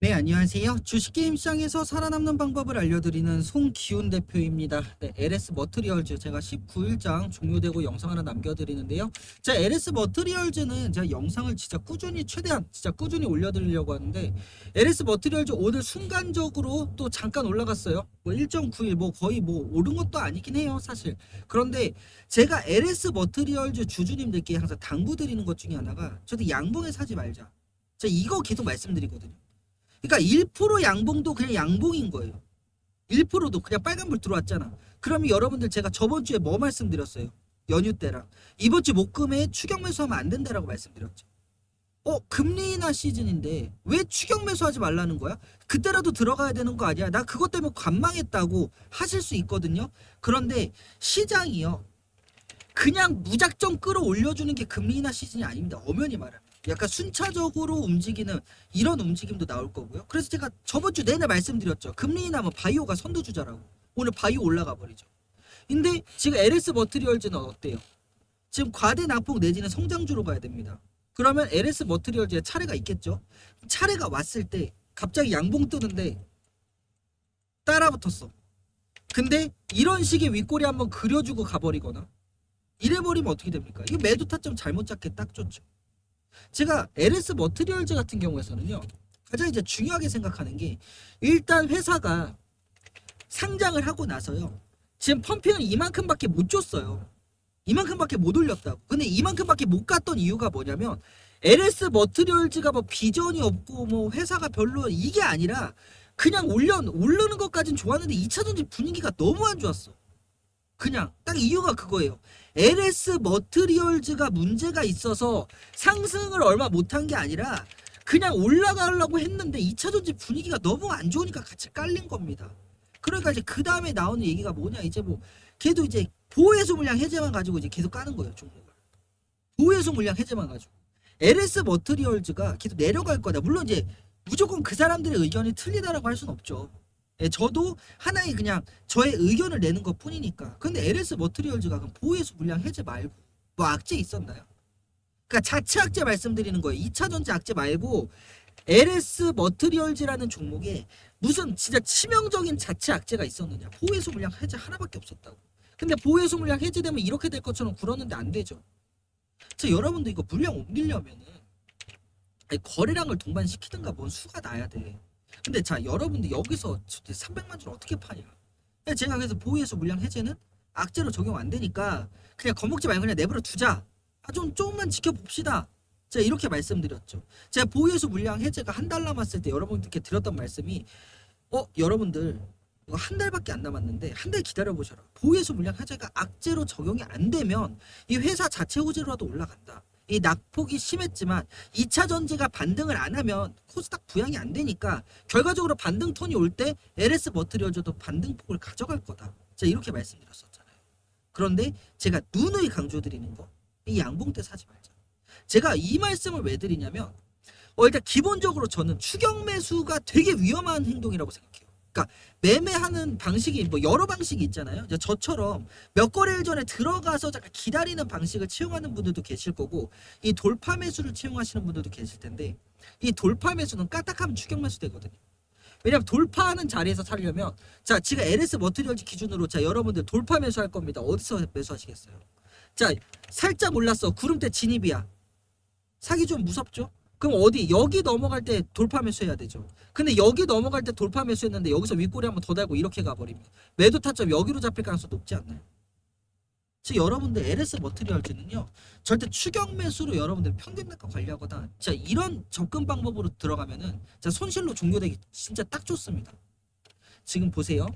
네, 안녕하세요. 주식게임 시장에서 살아남는 방법을 알려드리는 송기훈 대표입니다. 네, LS 머트리얼즈 제가 19일장 종료되고 영상 하나 남겨드리는데요. 자, LS 머트리얼즈는 제가 영상을 진짜 꾸준히 최대한 진짜 꾸준히 올려드리려고 하는데 LS 머트리얼즈 오늘 순간적으로 또 잠깐 올라갔어요. 뭐 1.91, 뭐 거의 뭐 오른 것도 아니긴 해요, 사실. 그런데 제가 LS 머트리얼즈 주주님들께 항상 당부드리는 것 중에 하나가 저도 양봉에 사지 말자. 제가 이거 계속 말씀드리거든요. 그러니까 1% 양봉도 그냥 양봉인 거예요. 1%도 그냥 빨간불 들어왔잖아. 그러면 여러분들 제가 저번 주에 뭐 말씀드렸어요? 연휴 때랑 이번 주 목금에 추격 매수하면 안 된다라고 말씀드렸죠. 어 금리 인하 시즌인데 왜 추격 매수하지 말라는 거야? 그때라도 들어가야 되는 거 아니야? 나 그것 때문에 관망했다고 하실 수 있거든요. 그런데 시장이요. 그냥 무작정 끌어올려주는 게 금리 인하 시즌이 아닙니다. 엄연히 말하면. 약간 순차적으로 움직이는 이런 움직임도 나올 거고요. 그래서 제가 저번 주 내내 말씀드렸죠. 금리 인하면 바이오가 선두주자라고. 오늘 바이오 올라가 버리죠. 근데 지금 LS 머트리얼즈는 어때요? 지금 과대 낙폭 내지는 성장주로 가야 됩니다. 그러면 LS 머트리얼즈에 차례가 있겠죠? 차례가 왔을 때 갑자기 양봉 뜨는데 따라붙었어. 근데 이런 식의 윗꼬리 한번 그려주고 가버리거나 이래버리면 어떻게 됩니까? 이거 매도 타점 잘못 잡게 딱 좋죠. 제가 LS 머트리얼즈 같은 경우에서는요 가장 이제 중요하게 생각하는 게 일단 회사가 상장을 하고 나서요 지금 펌핑을 이만큼밖에 못 줬어요. 이만큼밖에 못 올렸다고. 근데 이만큼밖에 못 갔던 이유가 뭐냐면 LS 머트리얼즈가 뭐 비전이 없고 뭐 회사가 별로 이게 아니라 그냥 올려 오르는 것까진 좋았는데 2차 전지 분위기가 너무 안 좋았어. 그냥. 딱 이유가 그거예요 LS 머트리얼즈가 문제가 있어서 상승을 얼마 못한 게 아니라 그냥 올라가려고 했는데 2차 전지 분위기가 너무 안 좋으니까 같이 깔린 겁니다. 그러니까 이제 그 다음에 나오는 얘기가 뭐냐 이제 뭐 걔도 이제 보호해소 물량 해제만 가지고 이제 계속 까는 거예요 종목을. 보호해소 물량 해제만 가지고 LS 머트리얼즈가 계속 내려갈 거다. 물론 이제 무조건 그 사람들의 의견이 틀리다라고 할 수는 없죠. 예, 저도 하나의 그냥 저의 의견을 내는 것 뿐이니까. 근데 LS 머트리얼즈가 그럼 보호해소 물량 해제 말고 뭐 악재 있었나요? 그러니까 자체 악재 말씀드리는 거예요. 2차 전지 악재 말고 LS 머트리얼즈라는 종목에 무슨 진짜 치명적인 자체 악재가 있었느냐? 보호해소 물량 해제 하나밖에 없었다고. 근데 보호해소 물량 해제되면 이렇게 될 것처럼 굴었는데 안 되죠. 자, 여러분도 이거 물량 옮기려면은 거래량을 동반시키든가 뭔 수가 나야 돼. 근데 자 여러분들 여기서 300만 줄 어떻게 파냐? 제가 그래서 보호해소 물량 해제는 악재로 적용 안 되니까 그냥 겁먹지 말고 그냥 내버려 두자. 아, 좀 조금만 지켜봅시다. 제가 이렇게 말씀드렸죠. 제가 보호해소 물량 해제가 한 달 남았을 때 여러분들께 드렸던 말씀이 어 여러분들 한 달밖에 안 남았는데 한 달 기다려 보셔라. 보호해소 물량 해제가 악재로 적용이 안 되면 이 회사 자체 호재로라도 올라간다. 이 낙폭이 심했지만 2차 전지가 반등을 안 하면 코스닥 부양이 안 되니까 결과적으로 반등 톤이 올 때 LS 머트리얼즈도 반등폭을 가져갈 거다. 제가 이렇게 말씀드렸었잖아요. 그런데 제가 누누이 강조드리는 거 이 양봉 때 사지 말자. 제가 이 말씀을 왜 드리냐면 어, 일단 기본적으로 저는 추격 매수가 되게 위험한 행동이라고 생각해요. 그러니까 매매하는 방식이 뭐 여러 방식이 있잖아요. 이제 저처럼 몇 거래일 전에 들어가서 잠깐 기다리는 방식을 채용하는 분들도 계실 거고 이 돌파 매수를 채용하시는 분들도 계실 텐데 이 돌파 매수는 까딱하면 추격 매수 되거든요. 왜냐면 돌파하는 자리에서 살려면 자 지금 LS 머트리얼즈 기준으로 자 여러분들 돌파 매수할 겁니다. 어디서 매수하시겠어요? 자 살짝 올랐어 구름대 진입이야. 사기 좀 무섭죠? 그럼 어디 여기 넘어갈 때 돌파 매수해야 되죠. 근데 여기 넘어갈 때 돌파 매수했는데 여기서 윗꼬리 한번 더 달고 이렇게 가버리면 매도 타점 여기로 잡힐 가능성 높지 않나요? 즉 여러분들 LS 머트리얼즈는요 절대 추격 매수로 여러분들 평균 단가 관리하거나 자 이런 접근 방법으로 들어가면은 자 손실로 종료되기 진짜 딱 좋습니다. 지금 보세요.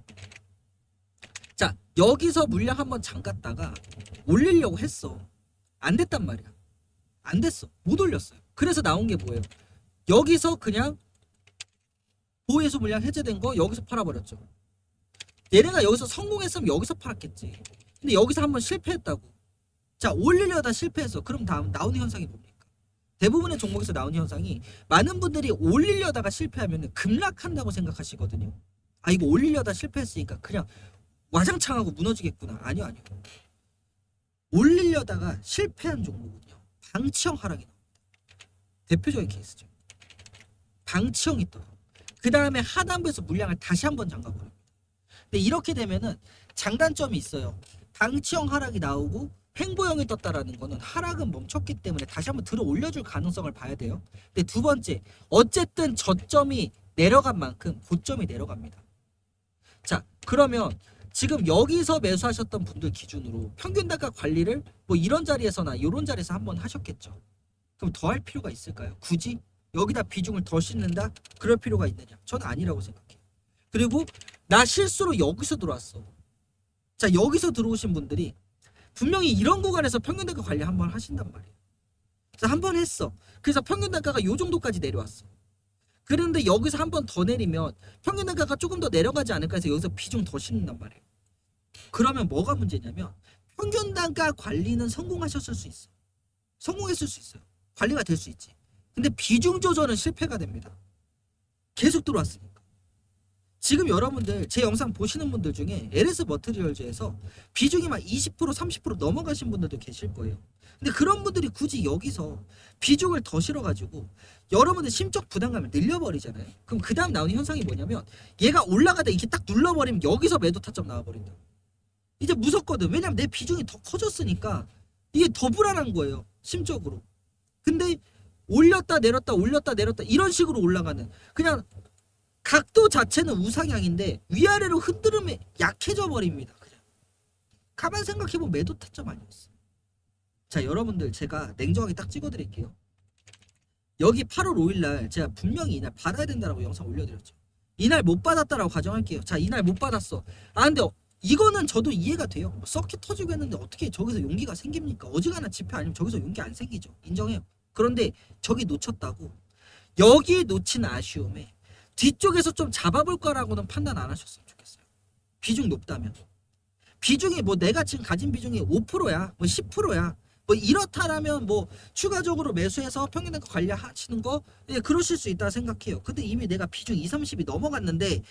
자 여기서 물량 한번 잠갔다가 올리려고 했어. 안 됐단 말이야. 안 됐어. 못 올렸어요. 그래서 나온 게 뭐예요? 여기서 그냥 보호해소 물량 해제된 거 여기서 팔아버렸죠. 얘네가 여기서 성공했으면 여기서 팔았겠지. 근데 여기서 한번 실패했다고. 자 올리려다 실패했어. 그럼 다음 나오는 현상이 뭡니까? 대부분의 종목에서 나오는 현상이 많은 분들이 올리려다가 실패하면 급락한다고 생각하시거든요. 아 이거 올리려다 실패했으니까 그냥 와장창하고 무너지겠구나. 아니요 아니요. 올리려다가 실패한 종목은요. 방치형 하락이. 대표적인 케이스죠. 방치형이 떠요. 그 다음에 하단부에서 물량을 다시 한번 잠가버립니다. 근데 이렇게 되면은 장단점이 있어요. 방치형 하락이 나오고 횡보형이 떴다라는 거는 하락은 멈췄기 때문에 다시 한번 들어 올려줄 가능성을 봐야 돼요. 근데 두 번째, 어쨌든 저점이 내려간 만큼 고점이 내려갑니다. 자, 그러면 지금 여기서 매수하셨던 분들 기준으로 평균 단가 관리를 뭐 이런 자리에서나 이런 자리에서 한번 하셨겠죠. 그럼 더 할 필요가 있을까요? 굳이 여기다 비중을 더 싣는다? 그럴 필요가 있느냐? 저는 아니라고 생각해요. 그리고 나 실수로 여기서 들어왔어. 자, 여기서 들어오신 분들이 분명히 이런 구간에서 평균 단가 관리 한번 하신단 말이에요. 자, 한 번 했어. 그래서 평균 단가가 요 정도까지 내려왔어. 그런데 여기서 한 번 더 내리면 평균 단가가 조금 더 내려가지 않을까 해서 여기서 비중 더 싣는단 말이에요. 그러면 뭐가 문제냐면 평균 단가 관리는 성공하셨을 수 있어. 성공했을 수 있어요. 관리가 될 수 있지. 근데 비중 조절은 실패가 됩니다. 계속 들어왔으니까. 지금 여러분들 제 영상 보시는 분들 중에 LS 머트리얼즈에서 비중이 막 20% 30% 넘어가신 분들도 계실 거예요. 근데 그런 분들이 굳이 여기서 비중을 더 실어가지고 여러분들 심적 부담감을 늘려버리잖아요. 그럼 그 다음 나오는 현상이 뭐냐면 얘가 올라가다 이렇게 딱 눌러버리면 여기서 매도 타점 나와버린다. 이제 무섭거든. 왜냐면 내 비중이 더 커졌으니까 이게 더 불안한 거예요. 심적으로. 근데 올렸다 내렸다 올렸다 내렸다 이런 식으로 올라가는 그냥 각도 자체는 우상향인데 위아래로 흔들음에 약해져 버립니다. 그냥 가만 생각해보면 매도 타점 아니었어. 자 여러분들 제가 냉정하게 딱 찍어드릴게요. 여기 8월 5일날 제가 분명히 이날 받아야 된다라고 영상 올려드렸죠. 이날 못 받았다라고 가정할게요. 자 이날 못 받았어. 아 근데 어, 이거는 저도 이해가 돼요. 뭐 서킷 터지고 했는데 어떻게 저기서 용기가 생깁니까? 어지간한 집회 아니면 저기서 용기 안 생기죠. 인정해요. 그런데 저기 놓쳤다고 여기 놓친 아쉬움에 뒤쪽에서 좀 잡아볼 거라고는 판단 안 하셨으면 좋겠어요. 비중 높다면 비중이 뭐 내가 지금 가진 비중이 5%야, 뭐 10%야, 뭐 이렇다라면 뭐 추가적으로 매수해서 평균 단가 관리하시는 거 예, 그러실 수 있다 생각해요. 근데 이미 내가 비중 2, 30이 넘어갔는데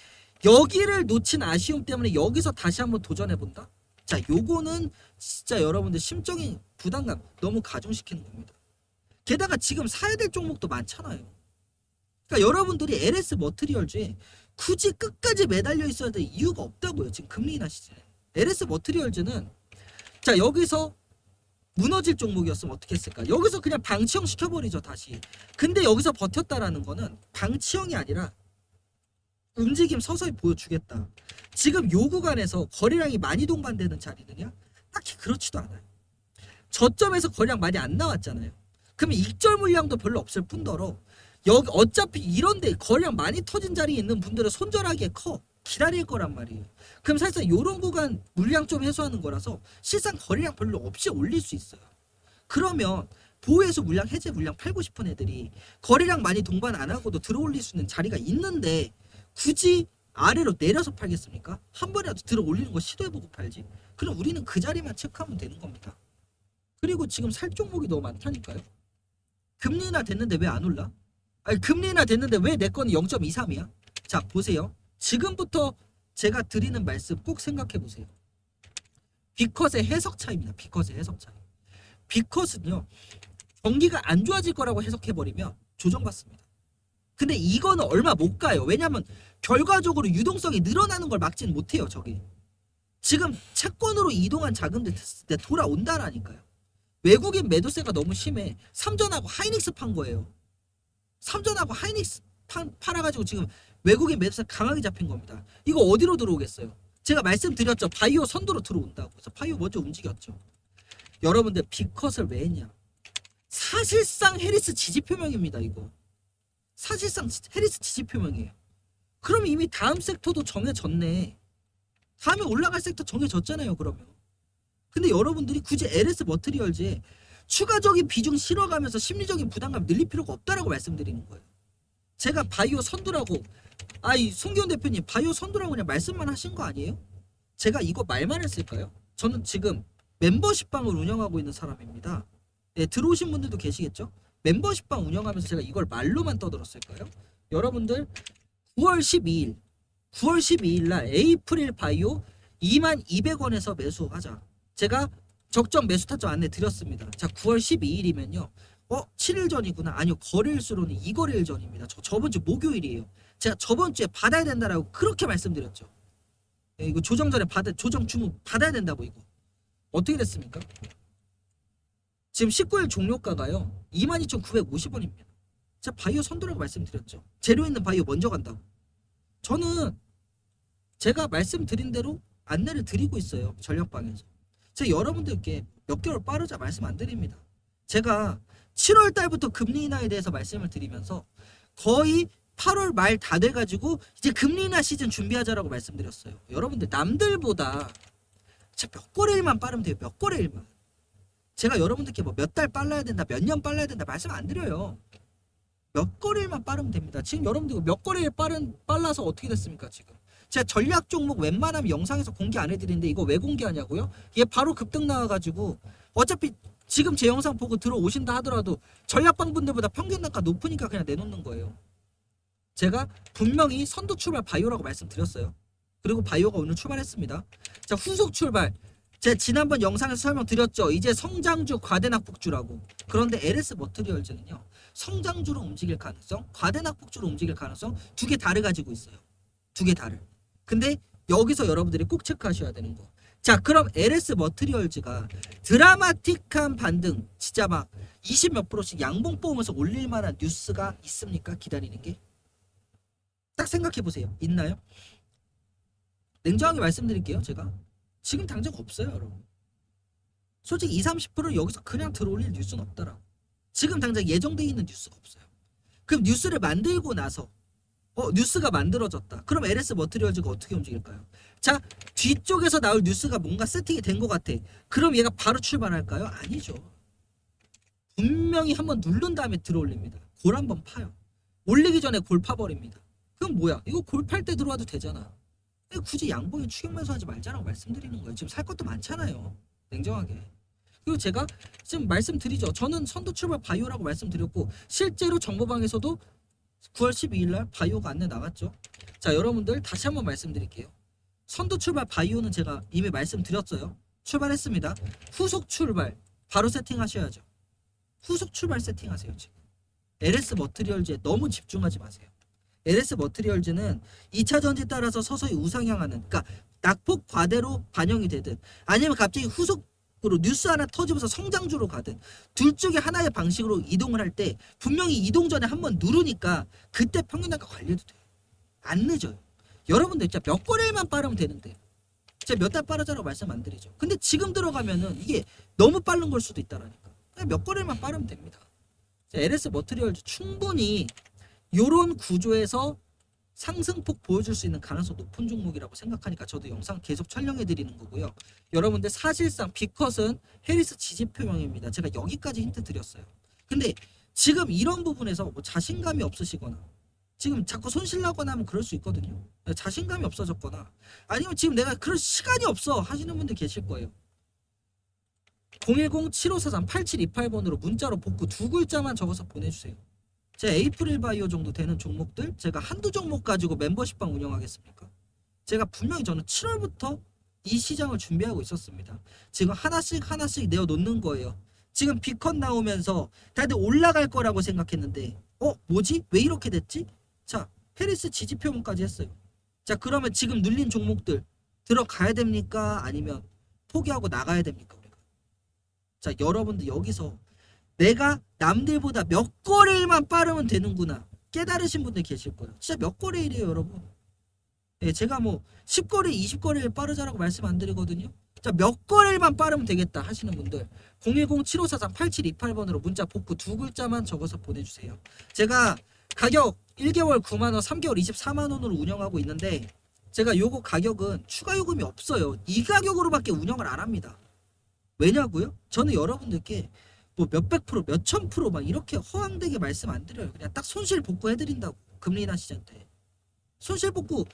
여기를 놓친 아쉬움 때문에 여기서 다시 한번 도전해 본다. 자, 요거는 진짜 여러분들 심적인 부담감 너무 가중시키는 겁니다. 게다가 지금 사야 될 종목도 많잖아요. 그러니까 여러분들이 LS 머트리얼즈에 굳이 끝까지 매달려 있어야 될 이유가 없다고요. 지금 금리 인하 시즌에. LS 머트리얼즈는 자 여기서 무너질 종목이었으면 어떻게 했을까? 여기서 그냥 방치형 시켜버리죠 다시. 근데 여기서 버텼다라는 거는 방치형이 아니라 움직임 서서히 보여주겠다. 지금 요 구간에서 거래량이 많이 동반되는 자리느냐? 딱히 그렇지도 않아요. 저점에서 거래량 많이 안 나왔잖아요. 그러면 익절 물량도 별로 없을 뿐더러 여기 어차피 이런데 거래량 많이 터진 자리에 있는 분들은 손절하기에 커 기다릴 거란 말이에요. 그럼 사실상 이런 구간 물량 좀 해소하는 거라서 실상 거래량 별로 없이 올릴 수 있어요. 그러면 보호해서 물량 해제 물량 팔고 싶은 애들이 거래량 많이 동반 안 하고도 들어올릴 수 있는 자리가 있는데 굳이 아래로 내려서 팔겠습니까? 한 번이라도 들어 올리는 거 시도해보고 팔지. 그럼 우리는 그 자리만 체크하면 되는 겁니다. 그리고 지금 살 종목이 너무 많다니까요. 금리 인하 됐는데 왜 안 올라? 아니 금리 인하 됐는데 왜 내 거는 0.23이야? 자 보세요. 지금부터 제가 드리는 말씀 꼭 생각해 보세요. 비컷의 해석 차이입니다. 비컷의 해석 차이. 비컷은요 경기가 안 좋아질 거라고 해석해 버리면 조정받습니다. 근데 이거는 얼마 못 가요. 왜냐하면 결과적으로 유동성이 늘어나는 걸 막지는 못해요. 저기 지금 채권으로 이동한 자금들 돌아온다라니까요. 외국인 매도세가 너무 심해. 삼전하고 하이닉스 판 거예요. 삼전하고 하이닉스 판, 팔아가지고 지금 외국인 매도세 강하게 잡힌 겁니다. 이거 어디로 들어오겠어요? 제가 말씀드렸죠. 바이오 선도로 들어온다고. 그래서 바이오 먼저 움직였죠. 여러분들 비컷을 왜 했냐? 사실상 해리스 지지 표명입니다. 이거. 사실상 해리스 지지 표명이에요. 그럼 이미 다음 섹터도 정해졌네. 다음에 올라갈 섹터 정해졌잖아요. 그러면. 근데 여러분들이 굳이 LS 머트리얼즈에 추가적인 비중 실어가면서 심리적인 부담감 늘릴 필요가 없다라고 말씀드리는 거예요. 제가 바이오 선두라고 아이 송기훈 대표님 바이오 선두라고 그냥 말씀만 하신 거 아니에요? 제가 이거 말만 했을까요? 저는 지금 멤버십 방을 운영하고 있는 사람입니다. 네, 들어오신 분들도 계시겠죠? 멤버십방 운영하면서 제가 이걸 말로만 떠들었을까요? 여러분들 9월 12일 9월 12일 날 에이프릴 바이오 2만 200원에서 매수하자. 제가 적정 매수 타점 안내 드렸습니다. 자, 9월 12일이면요. 어, 7일 전이구나. 아니요, 거래일수로는 2거래일 전입니다. 저 저번 주 목요일이에요. 제가 저번 주에 받아야 된다라고 그렇게 말씀드렸죠. 예, 이거 조정 전에 받아 조정 주문 받아야 된다고 이거 어떻게 됐습니까? 지금 19일 종료가가요 22,950원입니다. 제가 바이오 선도라고 말씀드렸죠. 재료 있는 바이오 먼저 간다고. 저는 제가 말씀드린 대로 안내를 드리고 있어요. 전력방에서. 제가 여러분들께 몇 개월 빠르자 말씀 안 드립니다. 제가 7월 달부터 금리 인하에 대해서 말씀을 드리면서 거의 8월 말 다 돼가지고 이제 금리 인하 시즌 준비하자라고 말씀드렸어요. 여러분들 남들보다 몇 거래일만 빠르면 돼요. 몇 거래일만. 제가 여러분들께 뭐 몇 달 빨라야 된다, 몇 년 빨라야 된다 말씀 안 드려요. 몇 거래일만 빠르면 됩니다. 지금 여러분들 몇 거래일 빠른 빨라서 어떻게 됐습니까 지금? 제가 전략 종목 웬만하면 영상에서 공개 안 해드리는데 이거 왜 공개하냐고요? 얘 바로 급등 나와가지고 어차피 지금 제 영상 보고 들어오신다 하더라도 전략방 분들보다 평균 단가 높으니까 그냥 내놓는 거예요. 제가 분명히 선두 출발 바이오라고 말씀드렸어요. 그리고 바이오가 오늘 출발했습니다. 자 후속 출발. 제가 지난번 영상에서 설명드렸죠. 이제 성장주 과대낙폭주라고. 그런데 LS 머트리얼즈는요. 성장주로 움직일 가능성, 과대낙폭주로 움직일 가능성 두 개 다를 가지고 있어요. 두 개 다를. 근데 여기서 여러분들이 꼭 체크하셔야 되는 거. 자, 그럼 LS 머트리얼즈가 드라마틱한 반등, 진짜 막 20 몇 프로씩 양봉 뽑으면서 올릴 만한 뉴스가 있습니까? 기다리는 게? 딱 생각해 보세요. 있나요? 냉정하게 말씀드릴게요, 제가. 지금 당장 없어요, 여러분. 솔직히 20, 30%를 여기서 그냥 들어올릴 뉴스는 없더라. 지금 당장 예정돼 있는 뉴스가 없어요. 그럼 뉴스를 만들고 나서 어 뉴스가 만들어졌다. 그럼 LS 머트리얼즈가 어떻게 움직일까요? 자 뒤쪽에서 나올 뉴스가 뭔가 세팅이 된 것 같아. 그럼 얘가 바로 출발할까요? 아니죠. 분명히 한번 누른 다음에 들어올립니다. 골 한번 파요. 올리기 전에 골 파버립니다. 그럼 뭐야? 이거 골 팔 때 들어와도 되잖아. 왜 굳이 양봉에 추격 매수하지 말자라고 말씀드리는 거예요. 지금 살 것도 많잖아요. 냉정하게. 그리고 제가 지금 말씀드리죠. 저는 선두 출발 바이오라고 말씀드렸고 실제로 정보방에서도 9월 12일 날 바이오가 안내 나갔죠. 자, 여러분들 다시 한번 말씀드릴게요. 선두 출발 바이오는 제가 이미 말씀드렸어요. 출발했습니다. 후속 출발 바로 세팅하셔야죠. 후속 출발 세팅하세요, 지금. LS 머트리얼즈에 너무 집중하지 마세요. LS 머트리얼즈는 2차 전지 따라서 서서히 우상향하는 그러니까 낙폭 과대로 반영이 되든 아니면 갑자기 후속 으로 뉴스 하나 터지면서 성장주로 가든 둘 중에 하나의 방식으로 이동을 할 때 분명히 이동 전에 한번 누르니까 그때 평균 단가 관리도 돼요. 안 늦어요. 여러분들 진짜 몇 거래일만 빠르면 되는데 제가 몇 달 빠르자라고 말씀 안 드리죠. 근데 지금 들어가면은 이게 너무 빠른 걸 수도 있다라니까. 그냥 몇 거래일만 빠르면 됩니다. 자, LS 머트리얼즈 충분히 요런 구조에서 상승폭 보여줄 수 있는 가능성 높은 종목이라고 생각하니까 저도 영상 계속 촬영해 드리는 거고요. 여러분들 사실상 비컷은 해리스 지지 표명입니다. 제가 여기까지 힌트 드렸어요. 근데 지금 이런 부분에서 뭐 자신감이 없으시거나 지금 자꾸 손실 나거나 하면 그럴 수 있거든요. 자신감이 없어졌거나 아니면 지금 내가 그럴 시간이 없어 하시는 분들 계실 거예요. 010-7543-8728번으로 문자로 복구 두 글자만 적어서 보내주세요. 제 에이프릴 바이오 정도 되는 종목들 제가 한두 종목 가지고 멤버십방 운영하겠습니까? 제가 분명히 저는 7월부터 이 시장을 준비하고 있었습니다. 지금 하나씩 하나씩 내어 놓는 거예요. 지금 비컨 나오면서 다들 올라갈 거라고 생각했는데 어 뭐지 왜 이렇게 됐지? 자 페리스 지지표문까지 했어요. 자 그러면 지금 눌린 종목들 들어가야 됩니까? 아니면 포기하고 나가야 됩니까 우리가? 자 여러분들 여기서 내가 남들보다 몇 거래일만 빠르면 되는구나 깨달으신 분들 계실 거예요. 진짜 몇 거래일이에요 여러분. 예, 제가 뭐 10거래, 20거래일 빠르자라고 말씀 안 드리거든요. 자, 몇 거래일만 빠르면 되겠다 하시는 분들 010-7543-8728번으로 문자 복구 두 글자만 적어서 보내주세요. 제가 가격 1개월 9만 원, 3개월 24만 원으로 운영하고 있는데 제가 요거 가격은 추가 요금이 없어요. 이 가격으로밖에 운영을 안 합니다. 왜냐고요? 저는 여러분들께 뭐 몇백 프로, 몇천 프로 막 이렇게 허황되게 말씀 안 드려요. 그냥 딱 손실 복구 해 드린다고 금리 인하 시장 때 손실 복구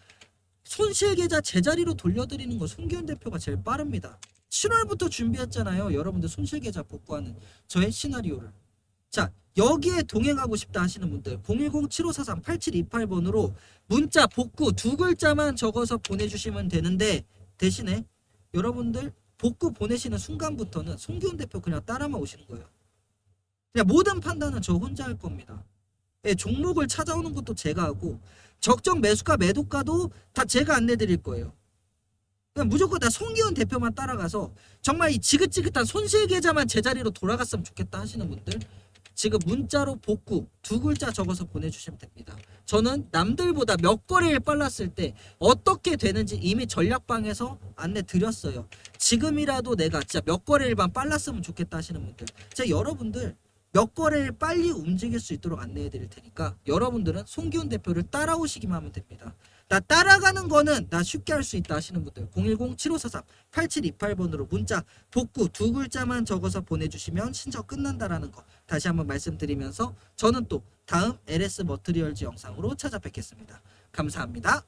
손실 계좌 제자리로 돌려드리는 거 손기훈 대표가 제일 빠릅니다. 7월부터 준비했잖아요. 여러분들 손실 계좌 복구하는 저의 시나리오를. 자, 여기에 동행하고 싶다 하시는 분들 010-7543-8728번으로 문자 복구 두 글자만 적어서 보내주시면 되는데 대신에 여러분들 복구 보내시는 순간부터는 손기훈 대표 그냥 따라만 오시는 거예요. 그냥 모든 판단은 저 혼자 할 겁니다. 예, 종목을 찾아오는 것도 제가 하고 적정 매수가 매도가도 다 제가 안내 드릴 거예요. 무조건 다 송기훈 대표만 따라가서 정말 이 지긋지긋한 손실 계좌만 제자리로 돌아갔으면 좋겠다 하시는 분들 지금 문자로 복구 두 글자 적어서 보내주시면 됩니다. 저는 남들보다 몇 거래일 빨랐을 때 어떻게 되는지 이미 전략방에서 안내 드렸어요. 지금이라도 내가 진짜 몇 거래일만 빨랐으면 좋겠다 하시는 분들 제가 여러분들 몇 거래일 빨리 움직일 수 있도록 안내해 드릴 테니까 여러분들은 송기훈 대표를 따라오시기만 하면 됩니다. 나 따라가는 거는 나 쉽게 할 수 있다 하시는 분들 010-7543-8728번으로 문자 복구 두 글자만 적어서 보내주시면 신청 끝난다라는 거 다시 한번 말씀드리면서 저는 또 다음 LS 머트리얼즈 영상으로 찾아뵙겠습니다. 감사합니다.